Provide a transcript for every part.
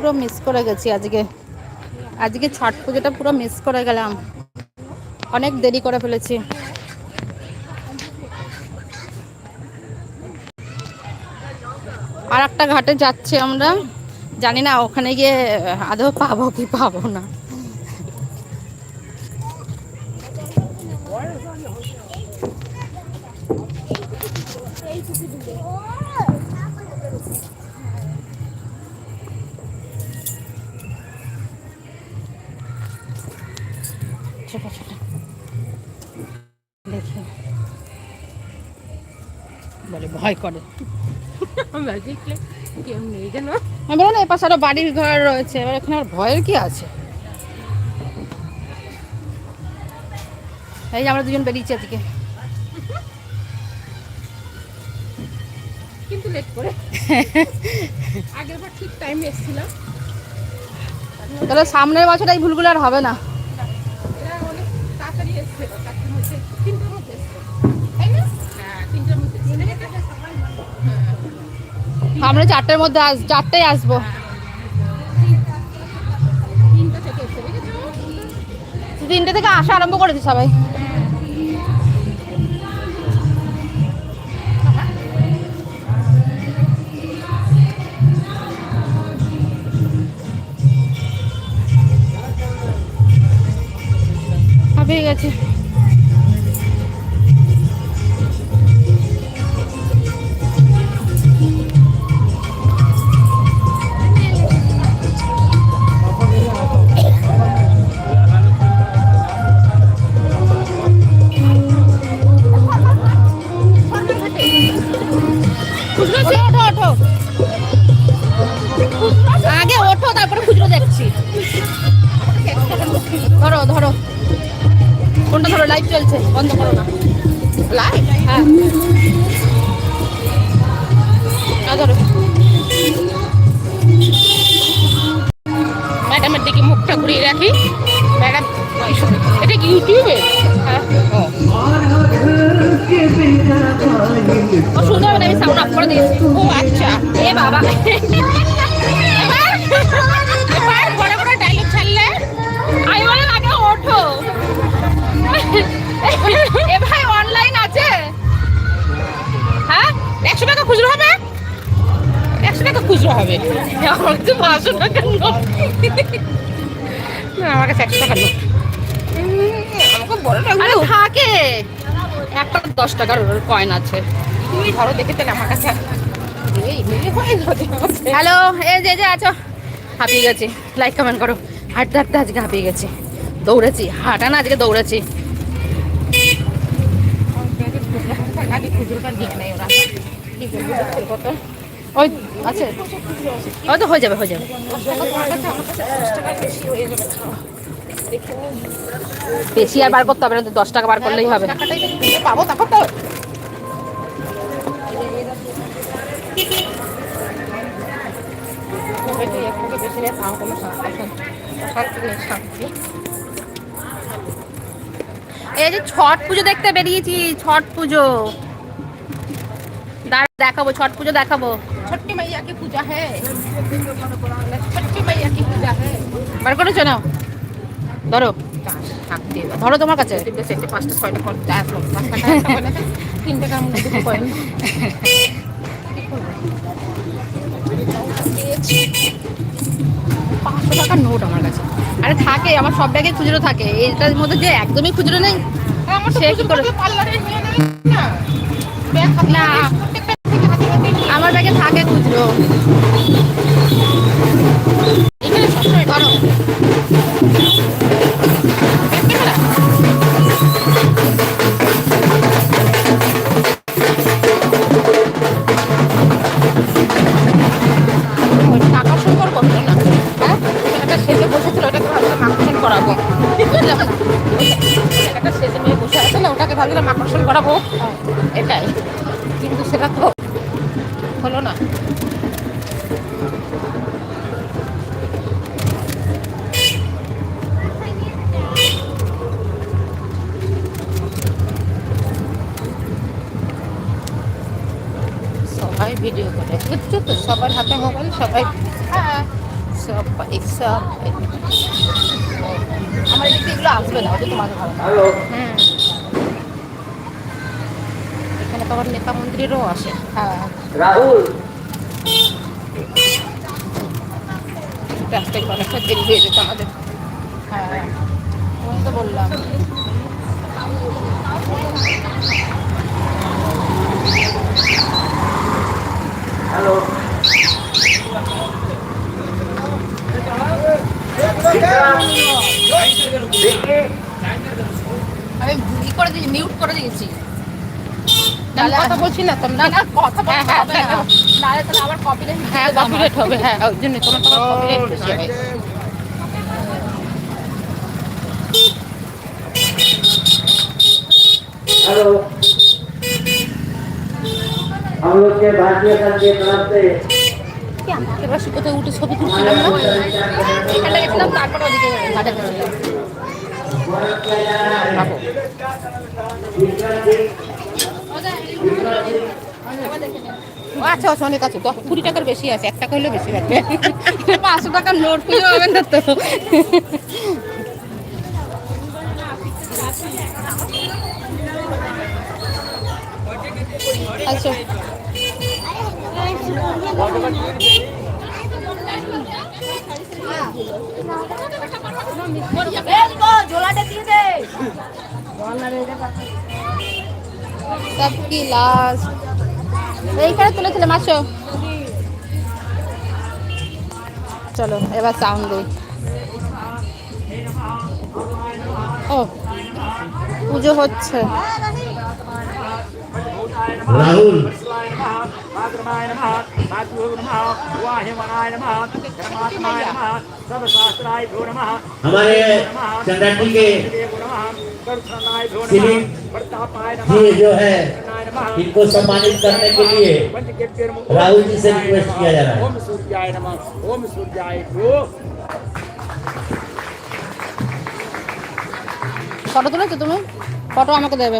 পুরো মিস করে গেছি আজকে। আজকে ছট পুজোটা পুরো মিস করে গেলাম। অনেক দেরি করে ফেলেছি। আর একটা ঘাটে যাচ্ছি আমরা। জানি না ওখানে গিয়ে আদৌ পাবো কি পাবো না। ছোট ছোট। দেখি। বলে ভয় করে। দেখলে কেউ নেই যেন। আমি বললাম না এপাশে আরও বাড়ির ঘর রয়েছে। এবার এখানে আর ভয়ের কি আছে? এই যে আমরা দুজন বেরিয়েছি আজকে কিন্তু লেট করে। আগের বার ঠিক টাইমে এসেছিলাম। তাহলে সামনের বছর এই ভুলগুলো আর হবে না। হ্যাঁ আমরা চারটের মধ্যে আস, চারটেই আসব। তিনটা থেকে আসা আরম্ভ করেছি সবাই। হাঁপিয়ে গেছে। ওঠো। আগে ওঠো, তারপরে খুচরো দেখছি। ধরো ধরো। কোনটা ধরো লাইভ চলছে, বন্ধ করো না। হ্যাঁ। ধরো। ম্যাডামের দিকে মুখটা ঘুরিয়ে রাখি। ম্যাডাম এটা কি ইউটিউবে? হ্যাঁ। শুনতে হবে আমি সাউন্ড অফ করে দিয়েছি। ও আচ্ছা। এ বাবা। এবার বড় বড় ডায়লগ ছাড়লে? আমি বললাম আগে ওঠো। এ ভাই অনলাইন আছে? হ্যাঁ? একশো টাকা খুচরো হবে? একশো টাকা খুচরো হবে। আমার তো পাঁচশো টাকা। আমার কাছে একশো টাকা নোট আমাকে বড় টাকা আরে থাকে। একটা দশ টাকার কয়েন আছে। তুমি ধরো, দেখে আমার কাছে। হয় হ্যালো, এই যে যে আছো। হাঁপিয়ে গেছি। লাইক কমেন্ট করো। হাঁটতে হাঁটতে আজকে হাঁপিয়ে গেছি। দৌড়েছি। হাঁটা না, আজকে দৌড়েছি। ওই, আছে। ওই তো হয়ে যাবে হয়ে যাবে। বেশি আর বার করতে হবে না, দশ টাকা বার করলেই হবে। পাবো, তারপর আর কোনো এই যে ছট পুজো দেখতে বেরিয়েছি ছট পুজো দেখাবো ছট পুজো দেখাবো ছট্টি মাইয়া কি পূজা হ্যাঁ ছট্টি মাইয়া কি পূজা হ্যাঁ বার করেছ না ধরো ধরো তোমার কাছে তিনটে পাঁচটা ছয়টা তিনটে কাম পাঁচশো টাকার নোট আমার কাছে। আরে থাকে আমার সব ব্যাগে খুচরো থাকে। এটার মধ্যে যে একদমই খুচরো নেই আমার সে কি করে? না? ব্যাগে থাকে খুচরো। ভাবছিলাম আকর্ষণ করাবো। এটাই। কিন্তু সেটা তো হলো না। সবাই ভিডিও করে। বুঝছ তো সবার হাতে মোবাইল সবাই হ্যাঁ সব বাইক সব আমার এদিক এগুলো আসবে না তোমাদের ভালো না আবার নেতা মন্ত্রীরও আসে। হ্যাঁ রাহুল! রাস্তায় অনেকটা দেরি হয়ে যেত আমাদের। হ্যাঁ তো বললাম হ্যালো দেখি আমি ই করে দিয়েছি মিউট করে দিয়েছি আমি কথা বলছি না তো না না কথা বলতে হ্যাঁ, হবে না হ্যাঁ, নাহলে তাহলে আবার কপিরাইট হ্যাঁ কপিরাইট হবে হ্যাঁ ওই জন্য তোমার তো কপিরাইট বেশি হয় हेलो हम लोग के भारतीय संघ की तरफ से এবার সে কোথায় উঠে ছবি তুলছিলাম না এখানটা গেছিলাম তারপরে ওদিকে ঘাটে গেছিলাম स्वागत আচ্ছা আচ্ছা অনেক আছে। দশ কুড়ি টাকার বেশি আছে এক টাকা বেশি লাগবে। পাঁচশো টাকার নোট খুঁজে পাবেন না তো। আচ্ছা। সব কি লাস্ট এইখানে তুলেছিলাম আসো চলো এবার সাউন্ড দিই ও পুজো হচ্ছে राहुल भाद्रमाय नमः मातृ नमः वाहिमनाय नमः परमात्माय नमः सर्वशास्त्राय भो नमः हमारे चंद्राटी के देव नमः करुणाय भो श्री नमः प्रतापाय नमः जी जो है नाय नमः इनको सम्मानित करने के लिए पंचकेत्युर्मुख राहुल जी से रिक्वेस्ट किया जा रहा है ओम सूर्याय नमः ओम सूर्याय भो ফটো তুলেছো তুমি ফটো আমাকে দেবে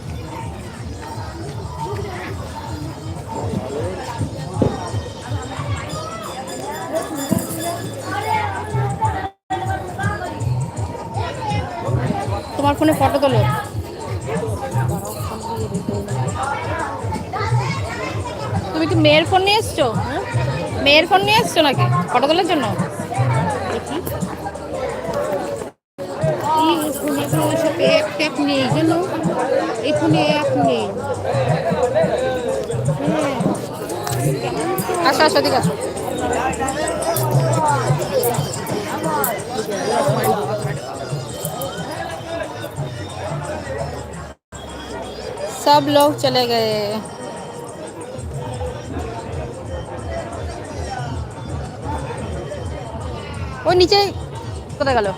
ফোনে ফটো তোলো। তুমি কি মেয়ের ফোন নিয়ে এসছো? মেয়ের ফোন নিয়ে এসছো নাকি? ফটো তোলার জন্য? নেই নেই। আসো আসো দিকে আসো। सब लोग चले गए ওই নিচে কোথায় গেল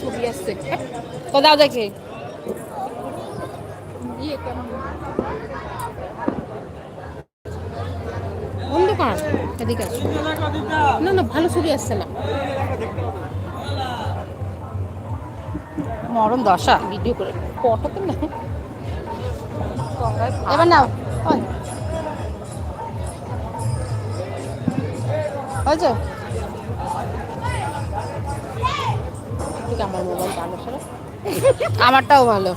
ছবি আসছে কোথাও দেখি অন্ধকার এদিকে আসো না না ভালো ছবি আসছে না মরণ দশা। ভিডিও করে ফটো তো না এবার নাও। হয়েছে? আমার মোবাইল ভালো সরে আমারটাও ভালো।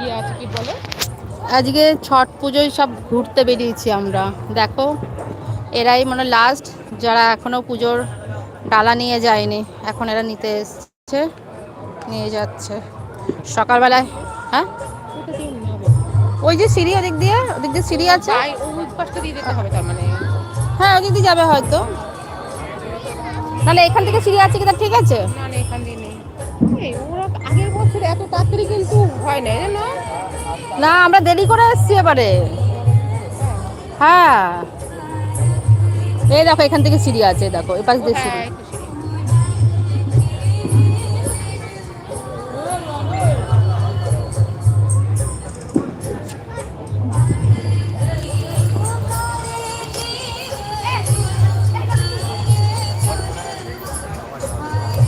ইয়ে আজকে ছট পুজোয় সব ঘুরতে বেরিয়েছি আমরা। দেখো। এরাই মানে লাস্ট যারা এখনও পুজোর ডালা নিয়ে যায়নি এখন এরা নিতে এসছে নিয়ে যাচ্ছে। সকালবেলায় হ্যাঁ? ওই যে সিঁড়ি ওদিক দিয়ে ওদিক দিয়ে সিঁড়ি আছে? মানে। হ্যাঁ ওদিক দিয়ে যাবে হয়তো। তাহলে এখান থেকে সিঁড়ি আছে কি ঠিক আছে? আগের বছর এত তাড়াতাড়ি কিন্তু হয় না না আমরা দেরি করে এসছি এবারে। হ্যাঁ। এই দেখো এখান থেকে সিঁড়ি আছে দেখো এই পাশ দিয়ে সিঁড়ি।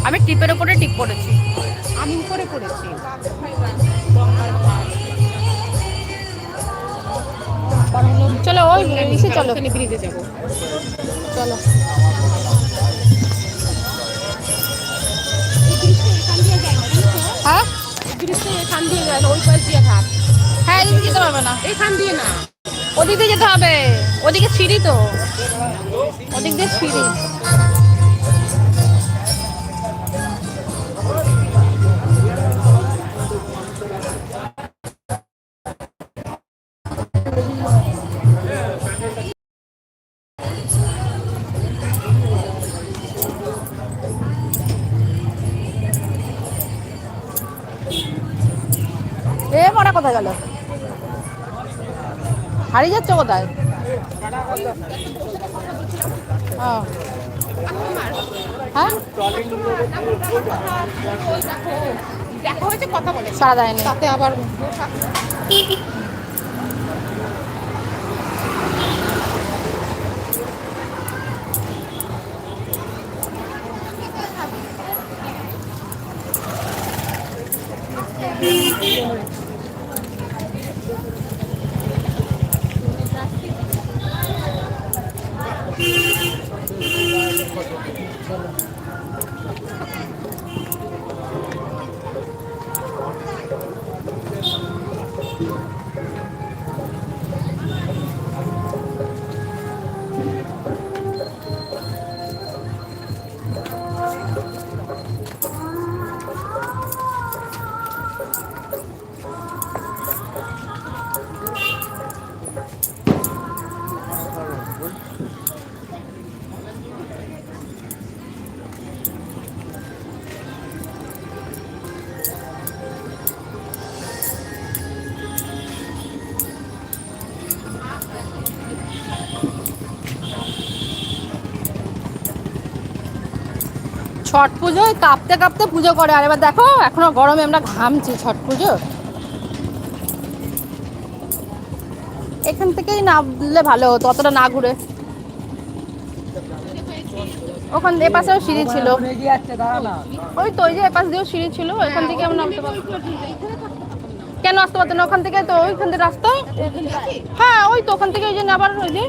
আমি টিপের ওপরে টিপ পড়েছি। আমি উপরে করেছি চলো, ওই ইসে চলো। ব্রিজে যাব চলো হ্যাঁ? এখান দিয়ে যায় দিয়ে ঘাট হ্যাঁ এদিকে যেতে পারবে না এখান দিয়ে না। ওদিক যেতে হবে। ওদিকে সিঁড়ি তো। ওদিক দিয়ে সিঁড়ি। এ মরা কোথায় গেল হারিয়ে যাচ্ছে কোথায়। হ্যাঁ সারা দেয়নি তাতে আবার ছট পুজোয় কাঁপতে কাঁপতে পুজো করে। আর এবার দেখো, এখনও গরমে আমরা ঘামছি ছট পুজো। এখান থেকেই নামলে ভালো হতো, অতটা না ঘুরে। ওখান এ পাশেও সিঁড়ি ছিল। ওই তো ওই যে এপাশ দিয়েও সিঁড়ি ছিল এখান থেকে আমরা নামতে পারতাম। কেন আসতে পারতো না? ওখান থেকে তো, ওইখান থেকে রাস্তা হ্যাঁ ওই তো, ওখান থেকে ওই যে আবার ওই যে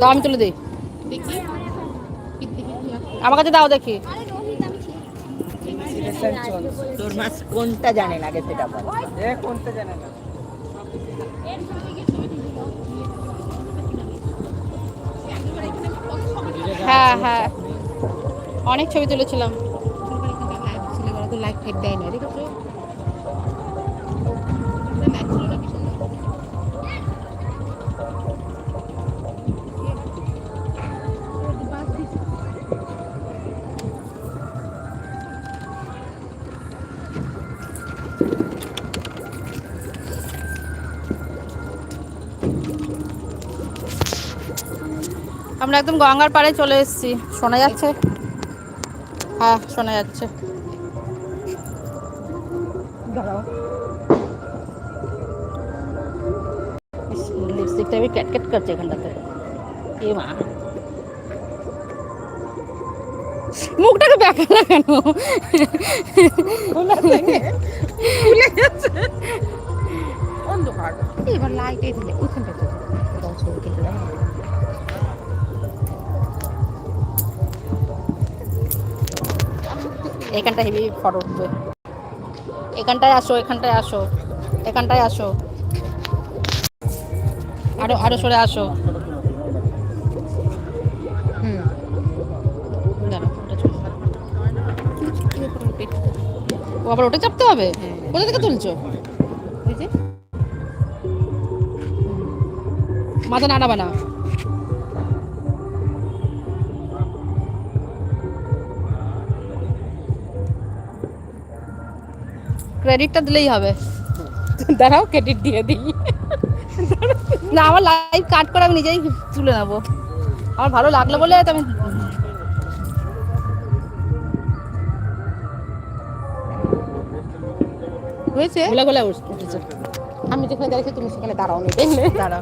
দাও আমি তুলে দিই। আমার কাছে দাও দেখি। তোর মাছ কোনটা জানে না আগে সেটা বল। কোনটা জানে না? হ্যাঁ হ্যাঁ। অনেক ছবি তুলেছিলাম। ফাইভ দেয় না আমরা একদম গঙ্গার পাড়ে চলে এসেছি। শোনা যাচ্ছে? হ্যাঁ শোনা যাচ্ছে। লিপস্টিকটা আমি ক্যাটক্যাট করছে এখানটাতে এ মা। মুখটাকে ব্যাকা না কেন? অন্ধকার এবার লাইট এই এখানটা হেভি ফটো উঠবে। এখানটায় আসো এখানটায় আসো এখানটায় আসো। আরও আরও সরে আসো। হুম। যাবে। আবার ওটা চাপতে হবে? কোথা থেকে তুলছো? মাথা নাড়াবে না। ক্রেডিটটা দিলেই হবে। দাঁড়াও ক্রেডিট দিয়ে দিই। না আমার লাইভ কাট করে আমি নিজেই তুলে নেব। আমার ভালো লাগল বলে আমি হয়েছে? গোলা গোলা উঠেছে আমি যেখানে দাঁড়িয়েছি তুমি সেখানে দাঁড়াও নি দেখলে? দাঁড়া